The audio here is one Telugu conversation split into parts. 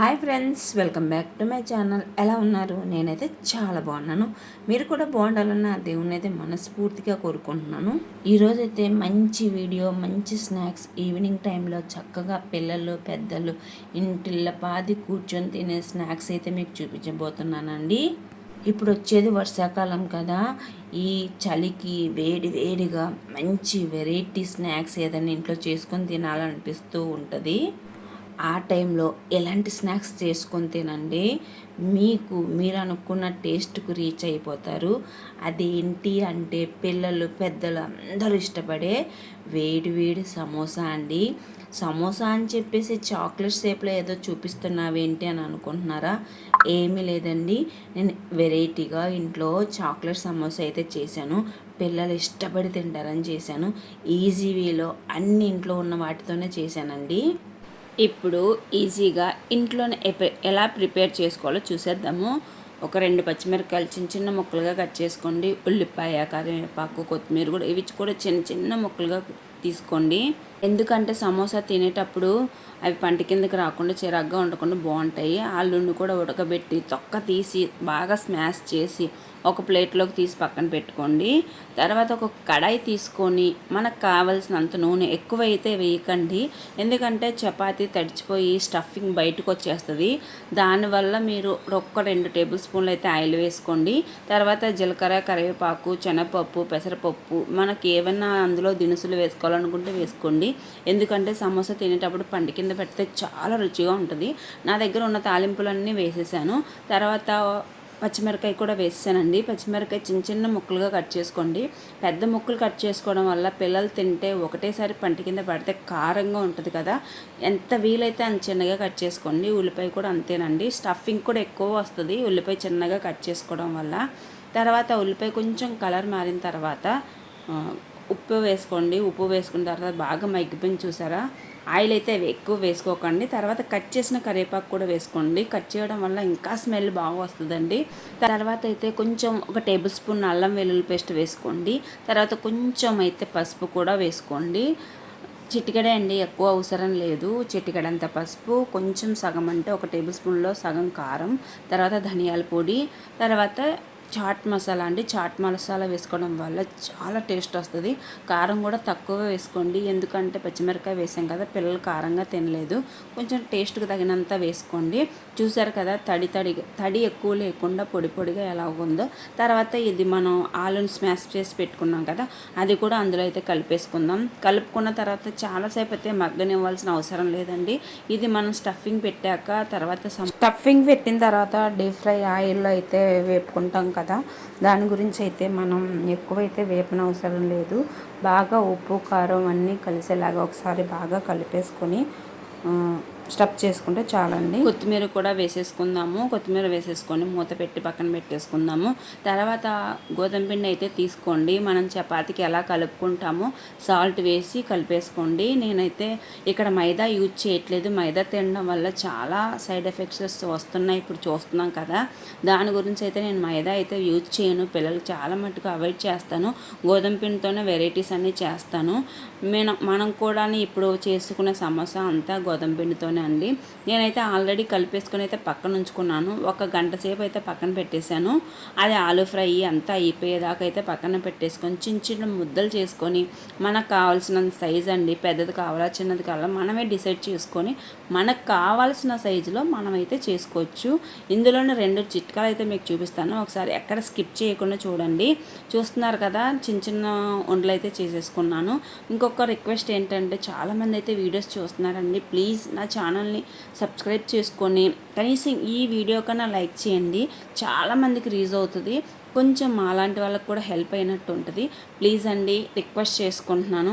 Hi friends welcome back to my channel. ఎలా ఉన్నారు? నేనైతే చాలా బాగున్నాను. మీరు కూడా బాగుండాలని ఆ దేవుని అయితే మనస్ఫూర్తిగా కోరుకుంటున్నాను. ఈరోజైతే మంచి వీడియో మంచి స్నాక్స్ ఈవినింగ్ టైంలో చక్కగా పిల్లలు పెద్దలు ఇంటిళ్ళ పాది కూర్చొని తినే స్నాక్స్ అయితే మీకు చూపించబోతున్నానండి. ఇప్పుడు వచ్చేది వర్షాకాలం కదా. ఈ చలికి వేడి వేడిగా మంచి వెరైటీ స్నాక్స్ ఏదైనా ఇంట్లో చేసుకొని తినాలనిపిస్తూ ఉంటుంది. ఆ టైంలో ఎలాంటి స్నాక్స్ చేసుకొని తినండి. మీకు మీరు అనుకున్న టేస్ట్కు రీచ్ అయిపోతారు. అదేంటి అంటే పిల్లలు పెద్దలు అందరూ ఇష్టపడే వేడి వేడి సమోసా అండి. సమోసా అని చెప్పేసి చాక్లెట్ షేప్లో ఏదో చూపిస్తున్నావేంటి అని అనుకుంటున్నారా? ఏమీ లేదండి. నేను వెరైటీగా ఇంట్లో చాక్లెట్ సమోసా అయితే చేశాను. పిల్లలు ఇష్టపడి తింటారని చేశాను. ఈజీ వేలో అన్ని ఇంట్లో ఉన్న వాటితోనే చేశానండి. ఇప్పుడు ఈజీగా ఇంట్లోనే ఎలా ప్రిపేర్ చేసుకోవాలో చూసేద్దాము. ఒక రెండు పచ్చిమిరపకాయలు చిన్న చిన్న ముక్కలుగా కట్ చేసుకోండి. ఉల్లిపాయ కరివేపాకు కొత్తిమీర కూడా ఇవి కూడా చిన్న చిన్న ముక్కలుగా తీసుకోండి. ఎందుకంటే సమోసా తినేటప్పుడు అవి పంట కిందకి రాకుండా చిరాగ్గా ఉండకుండా బాగుంటాయి. ఆలుని కూడా ఉడకబెట్టి తొక్క తీసి బాగా స్మాష్ చేసి ఒక ప్లేట్లోకి తీసి పక్కన పెట్టుకోండి. తర్వాత ఒక కడాయి తీసుకొని మనకు కావలసినంత నూనె ఎక్కువ అయితే వేయకండి. ఎందుకంటే చపాతీ తడిచిపోయి స్టఫింగ్ బయటకు వచ్చేస్తుంది. దానివల్ల మీరు ఒక్క రెండు టేబుల్ స్పూన్లు అయితే ఆయిల్ వేసుకోండి. తర్వాత జీలకర్ర కరివేపాకు శనగపప్పు పెసరపప్పు మనకి ఏమైనా అందులో దినుసులు వేసుకోవాలనుకుంటే వేసుకోండి. ఎందుకంటే సమోసా తినేటప్పుడు పండి కింద పెడితే చాలా రుచిగా ఉంటుంది. నా దగ్గర ఉన్న తాలింపులన్నీ వేసేసాను. తర్వాత పచ్చిమిరకాయ కూడా వేసానండి పచ్చిమిరకాయ చిన్న చిన్న ముక్కలుగా కట్ చేసుకోండి. పెద్ద ముక్కలు కట్ చేసుకోవడం వల్ల పిల్లలు తింటే ఒకటేసారి పంట కింద పడితే కారంగా ఉంటుంది కదా. ఎంత వీలైతే అంత చిన్నగా కట్ చేసుకోండి. ఉల్లిపాయ కూడా అంతేనండి. స్టఫింగ్ కూడా ఎక్కువ వస్తుంది. ఉల్లిపాయ చిన్నగా కట్ చేసుకోవడం వల్ల. తర్వాత ఉల్లిపాయ కొంచెం కలర్ మారిన తర్వాత ఉప్పు వేసుకోండి. ఉప్పు వేసుకున్న తర్వాత బాగా మగ్గిపోయింది చూసారా? ఆయిల్ అయితే అవి ఎక్కువ వేసుకోకండి. తర్వాత కట్ చేసిన కరివేపాకు కూడా వేసుకోండి. కట్ చేయడం వల్ల ఇంకా స్మెల్ బాగా వస్తుందండి. తర్వాత అయితే కొంచెం ఒక టేబుల్ స్పూన్ అల్లం వెల్లుల్లి పేస్ట్ వేసుకోండి. తర్వాత కొంచెం అయితే పసుపు కూడా వేసుకోండి. చిటికెడే అండి ఎక్కువ అవసరం లేదు. చిటికెడంత పసుపు కొంచెం సగం అంటే ఒక టేబుల్ స్పూన్లో సగం కారం తర్వాత ధనియాల పొడి తర్వాత చాట్ మసాలా అండి. చాట్ మసాలా వేసుకోవడం వల్ల చాలా టేస్ట్ వస్తుంది. కారం కూడా తక్కువ వేసుకోండి. ఎందుకంటే పచ్చిమిరపకాయ వేసాం కదా పిల్లలు కారంగా తినలేదు. కొంచెం టేస్ట్కి తగినంత వేసుకోండి. చూసారు కదా తడి తడి తడి ఎక్కువ లేకుండా పొడి పొడిగా ఎలా ఉందో. తర్వాత ఇది మనం ఆలుని స్మాష్ చేసి పెట్టుకున్నాం కదా అది కూడా అందులో అయితే కలిపేసుకుందాం. కలుపుకున్న తర్వాత చాలాసేపు అయితే మగ్గనివ్వాల్సిన అవసరం లేదండి. ఇది మనం స్టఫింగ్ పెట్టాక తర్వాత స్టఫింగ్ పెట్టిన తర్వాత డీప్ ఫ్రై ఆయిల్లో అయితే వేపుకుంటాం కదా. దాని గురించి అయితే మనం ఎక్కువైతే వేపన అవసరం లేదు. బాగా ఉప్పు కారం అన్నీ కలిసేలాగా ఒకసారి బాగా కలిపేసుకొని స్టఫ్ చేసుకుంటే చాలండి. కొత్తిమీర కూడా వేసేసుకుందాము. కొత్తిమీర వేసేసుకొని మూత పెట్టి పక్కన పెట్టేసుకుందాము. తర్వాత గోధుమ పిండి అయితే తీసుకోండి. మనం చపాతీకి ఎలా కలుపుకుంటామో సాల్ట్ వేసి కలిపేసుకోండి. నేనైతే ఇక్కడ మైదా యూజ్ చేయట్లేదు. మైదా తినడం వల్ల చాలా సైడ్ ఎఫెక్ట్స్ వస్తున్నాయి. ఇప్పుడు చూస్తున్నాం కదా. దాని గురించి అయితే నేను మైదా అయితే యూజ్ చేయను. పిల్లలు చాలా మట్టుకు అవాయిడ్ చేస్తాను. గోధుమ పిండితోనే వెరైటీస్ అన్నీ చేస్తాను. నేను మనం కూడా ఇప్పుడు చేసుకునే సమోసా అంతా గోధుమ పిండితోనే అండి. నేనైతే ఆల్రెడీ కలిపేసుకొని అయితే పక్కన ఉంచుకున్నాను. ఒక గంట సేపు అయితే పక్కన పెట్టేశాను. అది ఆలు ఫ్రై అంతా అయిపోయేదాకా అయితే పక్కన పెట్టేసుకొని చిన్న చిన్న ముద్దలు చేసుకొని మనకు కావాల్సిన సైజ్ అండి పెద్దది కావాలా చిన్నది కావాలా మనమే డిసైడ్ చేసుకొని మనకు కావాల్సిన సైజులో మనమైతే చేసుకోవచ్చు. ఇందులోనే రెండు చిట్కాలు అయితే మీకు చూపిస్తాను. ఒకసారి ఎక్కడ స్కిప్ చేయకుండా చూడండి. చూస్తున్నారు కదా చిన్న చిన్న వంటలు అయితే చేసేసుకున్నాను. ఇంకొక రిక్వెస్ట్ ఏంటంటే చాలామంది అయితే వీడియోస్ చూస్తున్నారండి. ప్లీజ్ నా ఛానల్ని సబ్స్క్రైబ్ చేసుకొని కనీసం ఈ వీడియో కన్నా లైక్ చేయండి. చాలామందికి రీజ్ అవుతుంది. కొంచెం మాలాంటి వాళ్ళకి కూడా హెల్ప్ అయినట్టు ఉంటుంది. ప్లీజ్ అండి రిక్వెస్ట్ చేసుకుంటున్నాను.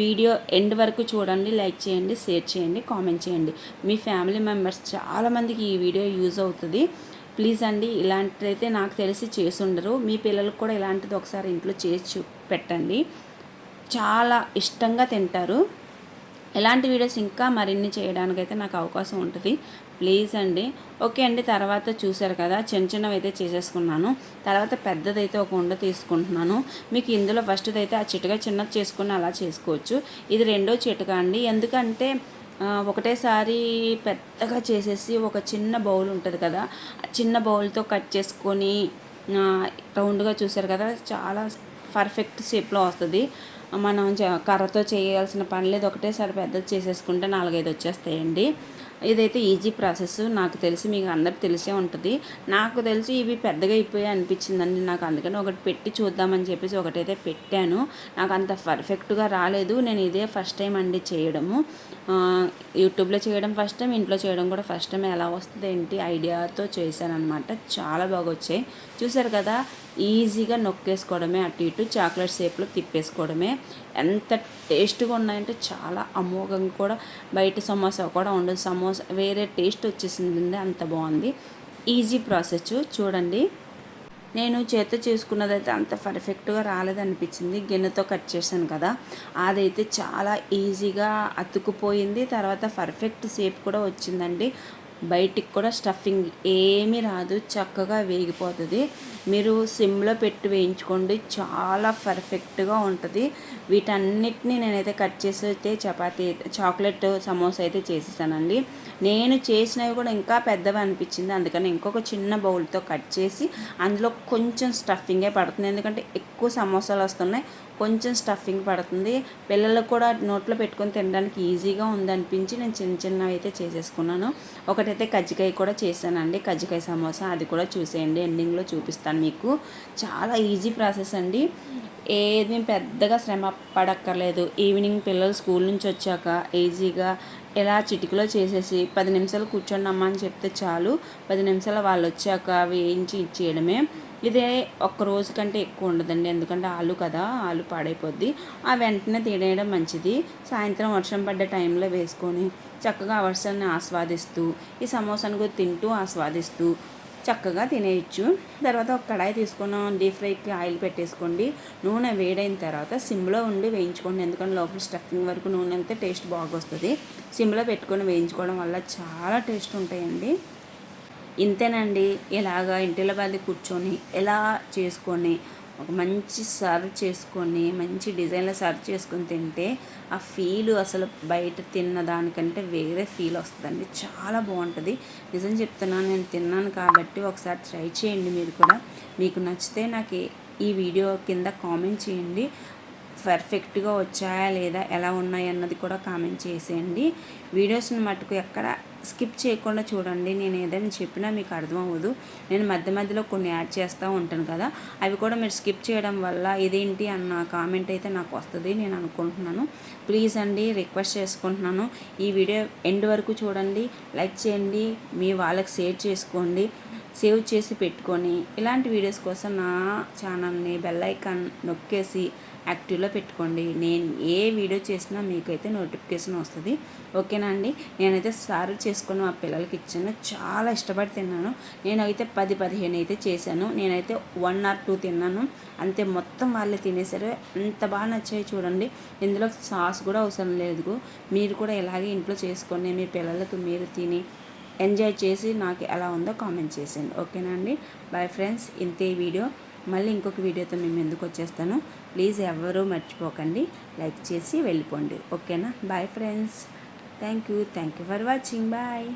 వీడియో ఎండ్ వరకు చూడండి లైక్ చేయండి షేర్ చేయండి కామెంట్ చేయండి. మీ ఫ్యామిలీ మెంబర్స్ చాలామందికి ఈ వీడియో యూజ్ అవుతుంది. ప్లీజ్ అండి ఇలాంటిదైతే నాకు తెలిసి చేసి ఉండరు. మీ పిల్లలకు కూడా ఇలాంటిది ఒకసారి ఇంట్లో చేసి చూ పెట్టండి. చాలా ఇష్టంగా తింటారు. ఇలాంటి వీడియోస్ ఇంకా మరిన్ని చేయడానికైతే నాకు అవకాశం ఉంటుంది. ప్లీజ్ అండి. ఓకే అండి తర్వాత చూశారు కదా చిన్న చిన్నవి అయితే చేసేసుకున్నాను. తర్వాత పెద్దదైతే ఒక ఉండ తీసుకుంటున్నాను. మీకు ఇందులో ఫస్ట్ది అయితే ఆ చిటుక చిన్నది చేసుకుని అలా చేసుకోవచ్చు. ఇది రెండో చిటక అండి. ఎందుకంటే ఒకటేసారి పెద్దగా చేసేసి ఒక చిన్న బౌల్ ఉంటుంది కదా ఆ చిన్న బౌల్తో కట్ చేసుకొని రౌండ్గా చూసారు కదా చాలా పర్ఫెక్ట్ షేప్లో వస్తుంది. మనం కర్రతో చేయాల్సిన పని లేదు ఒకటేసారి పెద్దది చేసేసుకుంటే నాలుగైదు వచ్చేస్తాయండి. ఇదైతే ఈజీ ప్రాసెస్. నాకు తెలిసి మీకు అందరికి తెలిసే ఉంటుంది. నాకు తెలిసి ఇవి పెద్దగా అయిపోయాయి అనిపించిందండి నాకు. అందుకని ఒకటి పెట్టి చూద్దామని చెప్పేసి ఒకటైతే పెట్టాను. నాకు అంత పర్ఫెక్ట్గా రాలేదు. నేను ఇదే ఫస్ట్ టైం అండి చేయడము. యూట్యూబ్లో చేయడం ఫస్ట్ టైం ఇంట్లో చేయడం కూడా ఫస్ట్ టైం. ఎలా వస్తుంది ఏంటి ఐడియాతో చేశాను అనమాట చాలా బాగా వచ్చాయి. చూసారు కదా ఈజీగా నొక్కేసుకోవడమే అటు ఇటు చాక్లెట్ షేప్లో తిప్పేసుకోవడమే. ఎంత టేస్ట్గా ఉన్నాయంటే చాలా అమోఘంగా కూడా. బయట సమోసా కూడా ఉండదు సమోసా వేరే టేస్ట్ వచ్చేసింది అంత బాగుంది. ఈజీ ప్రాసెస్ చూడండి. నేను చేత్తో చేసుకున్నదైతే అంత పర్ఫెక్ట్గా రాలేదనిపించింది. గిన్నెతో కట్ చేశాను కదా. అదైతే చాలా ఈజీగా అతుకుపోయింది తర్వాత పర్ఫెక్ట్ షేప్ కూడా వచ్చిందండి. బయటికి కూడా స్టఫింగ్ ఏమీ రాదు చక్కగా వేగిపోతుంది. మీరు సిమ్లో పెట్టి వేయించుకోండి చాలా పర్ఫెక్ట్గా ఉంటుంది. వీటన్నిటిని నేనైతే కట్ చేసి అయితే చపాతీ చాక్లెట్ సమోసా అయితే చేసేసానండి. నేను చేసినవి కూడా ఇంకా పెద్దవి అనిపించింది. అందుకని ఇంకొక చిన్న బౌల్తో కట్ చేసి అందులో కొంచెం స్టఫింగే పడుతుంది. ఎందుకంటే ఎక్కువ సమోసాలు వస్తున్నాయి కొంచెం స్టఫింగ్ పడుతుంది. పిల్లలకు కూడా నోట్లో పెట్టుకొని తినడానికి ఈజీగా ఉందనిపించి నేను చిన్న చిన్నవి అయితే చేసేసుకున్నాను. ఒకటైతే కజ్జికాయ కూడా చేశానండి. కజ్జికాయ సమోసా అది కూడా చూసేయండి. ఎండింగ్లో చూపిస్తాను మీకు. చాలా ఈజీ ప్రాసెస్ అండి. ఏది పెద్దగా శ్రమ పడక్కర్లేదు. ఈవినింగ్ పిల్లలు స్కూల్ నుంచి వచ్చాక ఈజీగా ఇలా చిటికలో చేసేసి పది నిమిషాలు కూర్చోండి అమ్మ అని చెప్తే చాలు. పది నిమిషాలు వాళ్ళు వచ్చాక వేయించి ఇచ్చేయడమే. ఇదే ఒక్క రోజు కంటే ఎక్కువ ఉండదండి. ఎందుకంటే ఆలు కదా ఆలు పాడైపోద్ది. ఆ వెంటనే తినేయడం మంచిది. సాయంత్రం వర్షం పడ్డ టైంలో వేసుకొని చక్కగా ఆ వర్షాన్ని ఆస్వాదిస్తూ ఈ సమోసాను కూడా తింటూ ఆస్వాదిస్తూ చక్కగా తినేయచ్చు. తర్వాత ఒక కడాయి తీసుకున్నాం డీప్ ఫ్రైకి ఆయిల్ పెట్టేసుకోండి. నూనె వేడైన తర్వాత సిమ్లో ఉండి వేయించుకోండి. ఎందుకంటే లోపల స్టఫింగ్ వరకు నూనె అంతే టేస్ట్ బాగొస్తుంది. సిమ్లో పెట్టుకొని వేయించుకోవడం వల్ల చాలా టేస్ట్ ఉంటాయండి. ఇంతేనండి. ఇలాగా ఇంటిలో బాధ కూర్చొని ఎలా చేసుకొని ఒక మంచి సర్వ్ చేసుకొని మంచి డిజైన్లో సర్వ్ చేసుకొని తింటే ఆ ఫీల్ అసలు బయట తిన్న దానికంటే వేరే ఫీల్ వస్తుందండి. చాలా బాగుంటుంది. నిజం చెప్తున్నాను నేను తిన్నాను కాబట్టి ఒకసారి ట్రై చేయండి మీరు కూడా. మీకు నచ్చితే నాకు ఈ వీడియో కింద కామెంట్ చేయండి. పర్ఫెక్ట్గా వచ్చాయా లేదా ఎలా ఉన్నాయన్నది కూడా కామెంట్ చేసేయండి. వీడియోస్ని మటుకు ఎక్కడ స్కిప్ చేయకుండా చూడండి. నేను ఏదైనా చెప్పినా మీకు అర్థం అవ్వదు నేను మధ్య మధ్యలో కొన్ని యాడ్ చేస్తూ ఉంటాను కదా. అవి కూడా మీరు స్కిప్ చేయడం వల్ల ఇదేంటి అన్న కామెంట్ అయితే నాకు వస్తుంది. నేను అనుకుంటున్నాను. ప్లీజ్ అండి రిక్వెస్ట్ చేసుకుంటున్నాను. ఈ వీడియో ఎండ్ వరకు చూడండి. లైక్ చేయండి. మీ వాళ్ళకి షేర్ చేసుకోండి. సేవ్ చేసి పెట్టుకొని ఇలాంటి వీడియోస్ కోసం నా ఛానల్ని బెల్ ఐకాన్ నొక్కేసి యాక్టివ్లో పెట్టుకోండి. నేను ఏ వీడియో చేసినా మీకైతే నోటిఫికేషన్ వస్తుంది. ఓకేనా అండి? నేనైతే సారు చేసుకుని మా పిల్లలకి ఇచ్చాను. చాలా ఇష్టపడి తిన్నాను. నేనైతే పది పదిహేను అయితే చేశాను. నేనైతే వన్ ఆర్ టూ తిన్నాను. అంతే మొత్తం వాళ్ళే తినేసారు అంత బాగా నచ్చాయి చూడండి. ఇందులో సాస్ కూడా అవసరం లేదు మీరు కూడా ఇలాగే ఇంట్లో చేసుకొని మీ పిల్లలకు మీరు తిని ఎంజాయ్ చేసి నాకు ఎలా ఉందో కామెంట్ చేసేయండి. ఓకేనా అండి? Bye friends. ఇంతే వీడియో. మళ్ళీ ఇంకొక వీడియోతో మేము ఎందుకు వచ్చేస్తాను. ప్లీజ్ ఎవరూ మర్చిపోకండి. లైక్ చేసి వెళ్ళిపోండి. ఓకేనా? Bye friends thank you thank you for watching bye